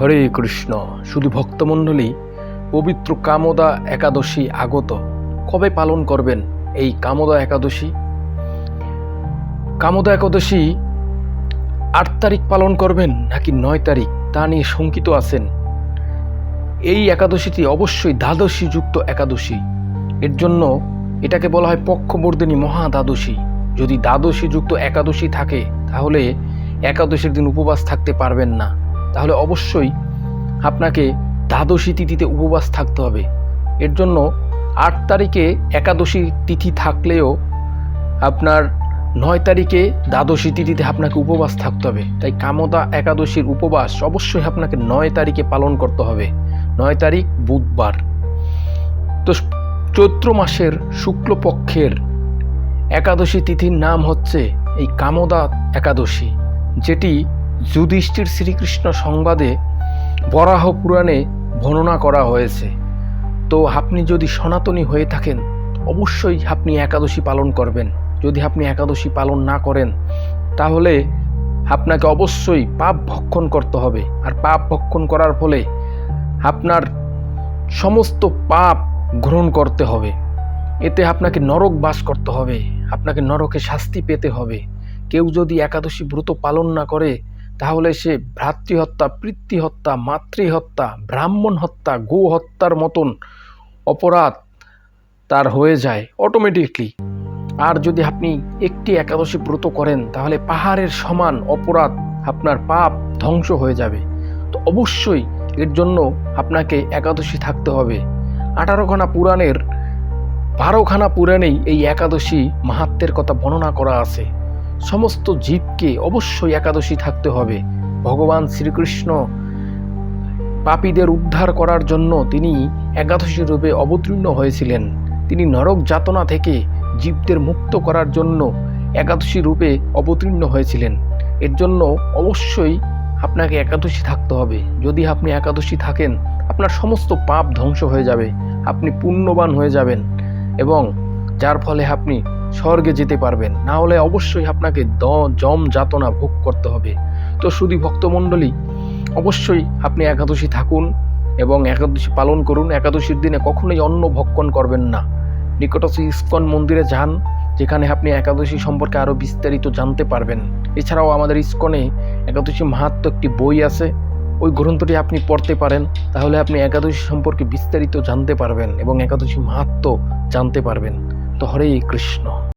হরে কৃষ্ণ, শুধু ভক্তমণ্ডলী, পবিত্র কামদা একাদশী আগত, কবে পালন করবেন এই কামদা একাদশী? কামদা একাদশী আট তারিখ পালন করবেন নাকি নয় তারিখ, তা নিয়ে শঙ্কিত আছেন। এই একাদশীটি অবশ্যই দ্বাদশী যুক্ত একাদশী। এর জন্য এটাকে বলা হয় পক্ষবর্ধিনী মহা দ্বাদশী যদি দ্বাদশী যুক্ত একাদশী থাকে, তাহলে একাদশীর দিন উপবাস থাকতে পারবেন না। তাহলে অবশ্যই আপনাকে দ্বাদশী তিথিতে উপবাস থাকতে হবে। এর জন্য আট তারিখে একাদশী তিথি থাকলেও আপনার নয় তারিখে দ্বাদশী তিথিতে আপনাকে উপবাস থাকতে হবে। তাই কামদা একাদশীর উপবাস অবশ্যই আপনাকে নয় তারিখে পালন করতে হবে। নয় তারিখ বুধবার। তো চৈত্র মাসের শুক্লপক্ষের একাদশী তিথির নাম হচ্ছে এই কামদা একাদশী, যেটি যুধিষ্ঠির শ্রীকৃষ্ণ সংবাদে বরাহ পুরাণে বর্ণনা করা হয়েছে। তো আপনি যদি সনাতনী হয়ে থাকেন, অবশ্যই আপনি একাদশী পালন করবেন। যদি আপনি একাদশী পালন না করেন, তাহলে আপনাকে অবশ্যই পাপ ভক্ষণ করতে হবে। আর পাপ ভক্ষণ করার ফলে আপনার সমস্ত পাপ গ্রহণ করতে হবে। এতে আপনাকে নরক বাস করতে হবে। আপনাকে নরকে শাস্তি পেতে হবে। কেউ যদি একাদশী ব্রত পালন না করে তাহলে সে ভ্রাতৃহত্যা, পিতৃহত্যা, মাতৃহত্যা ব্রাহ্মণ হত্যা গো হত্যার মতন অপরাধ তার হয়ে যায় অটোমেটিকলি আর যদি আপনি একটি একাদশী ব্রত করেন, তাহলে পাহাড়ের সমান অপরাধ আপনার পাপ ধ্বংস হয়ে যাবে। তো অবশ্যই এর জন্য আপনাকে একাদশী থাকতে হবে। আঠারোখানা পুরাণের বারোখানা পুরাণেই এই একাদশী মাহাত্মের কথা বর্ণনা করা আছে। সমস্ত জীবকে অবশ্যই একাদশী থাকতে হবে। ভগবান শ্রীকৃষ্ণ পাপীদের উদ্ধার করার জন্য তিনি একাদশী রূপে অবতীর্ণ হয়েছিলেন। তিনি নরক যাতনা থেকে জীবদের মুক্ত করার জন্য একাদশী রূপে অবতীর্ণ হয়েছিলেন। এর জন্য অবশ্যই আপনাকে একাদশী থাকতে হবে। যদি আপনি একাদশী থাকেন, আপনার সমস্ত পাপ ধ্বংস হয়ে যাবে, আপনি পুণ্যবান হয়ে যাবেন এবং যার ফলে আপনি স্বর্গে যেতে পারবেন। না হলে অবশ্যই আপনাকে দ জম যাতনা ভোগ করতে হবে। তো শুধু ভক্তমণ্ডলী, অবশ্যই আপনি একাদশী থাকুন এবং একাদশী পালন করুন। একাদশীর দিনে কখনোই অন্ন ভক্ষণ করবেন না। নিকটস্থ ইস্কন মন্দিরে যান, যেখানে আপনি একাদশী সম্পর্কে আরও বিস্তারিত জানতে পারবেন। এছাড়াও আমাদের ইস্কনে একাদশী মাহাত্ম একটি বই আছে। ওই গ্রন্থটি আপনি পড়তে পারেন, তাহলে আপনি একাদশী সম্পর্কে বিস্তারিত জানতে পারবেন এবং একাদশী মাহাত্ম জানতে পারবেন। তো হরে কৃষ্ণ।